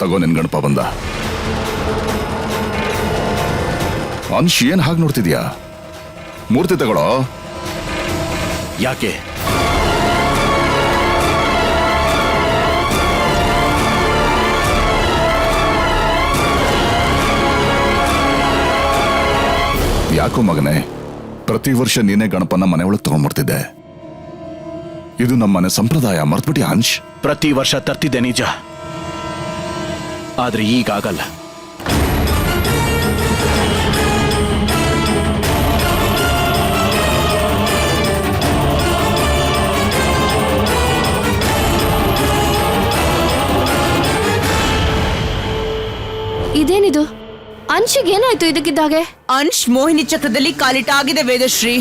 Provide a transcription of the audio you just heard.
ತಗೋ ನಿನ್ ಗಣಪ ಬಂದ. ಅಂಶ್ ಏನ್ ಹಾಗೆ ನೋಡ್ತಿದ್ಯಾ? ಮೂರ್ತಿ ತಗೊಳೋ? ಯಾಕೆ? ಯಾಕೋ ಮಗನೇ ಪ್ರತಿ ವರ್ಷ ನೀನೇ ಗಣಪನ ಮನೆ ಒಳಗೆ ತಗೊಂಡ್ಬರ್ತಿದ್ದೆ ಇದು ನಮ್ಮನೆ ಸಂಪ್ರದಾಯ ಮರ್ತ್ಬಿಟ್ಟಿ ಅಂಶ್ ಪ್ರತಿ ವರ್ಷ ತರ್ತಿದ್ದೆ ನಿಜ. ಆದ್ರೆ ಈಗಾಗಲ್ಲ ಇದೇನಿದು? ಅಂಶಿಗೆ ಏನಾಯ್ತು ಇದಕ್ಕಿದ್ದಾಗೆ? ಅಂಶ್ ಮೋಹಿನಿ ಚಕ್ರದಲ್ಲಿ ಕಾಲಿಟ್ಟಾಗಿದೆ ವೇದಶ್ರೀ.